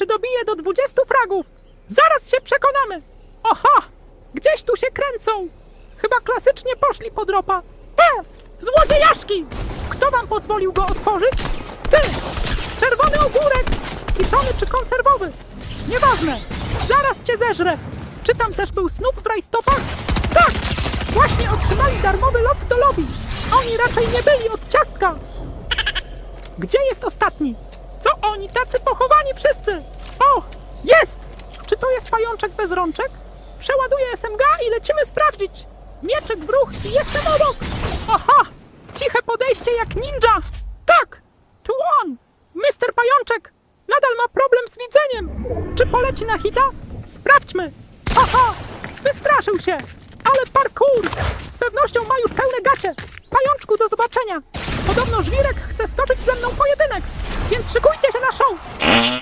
czy dobije do 20 fragów. Zaraz się przekonamy. Oha! Gdzieś tu się kręcą. Chyba klasycznie poszli po dropa. E! Złodziejaszki! Kto wam pozwolił go otworzyć? Ty! Czerwony ogórek! Kiszony czy konserwowy? Nieważne. Zaraz cię zeżrę. Czy tam też był Snoop w rajstopach? Tak! Właśnie otrzymali darmowy lot do lobby. Oni raczej nie byli od ciastka. Gdzie jest ostatni? Co oni tacy pochowani wszyscy? O! Jest! Czy to jest pajączek bez rączek? Przeładuję SMG i lecimy sprawdzić. Mieczek w ruch i jestem obok. Aha! Ciche podejście jak ninja. Tak! To on! Mister Pajączek! Nadal ma problem z widzeniem. Czy poleci na hita? Sprawdźmy. Aha! Wystraszył się! Ale parkour! Z pewnością ma już pełne gacie! Pajączku, do zobaczenia! Podobno żwirek chce stoczyć ze mną pojedynek, więc szykujcie się na show!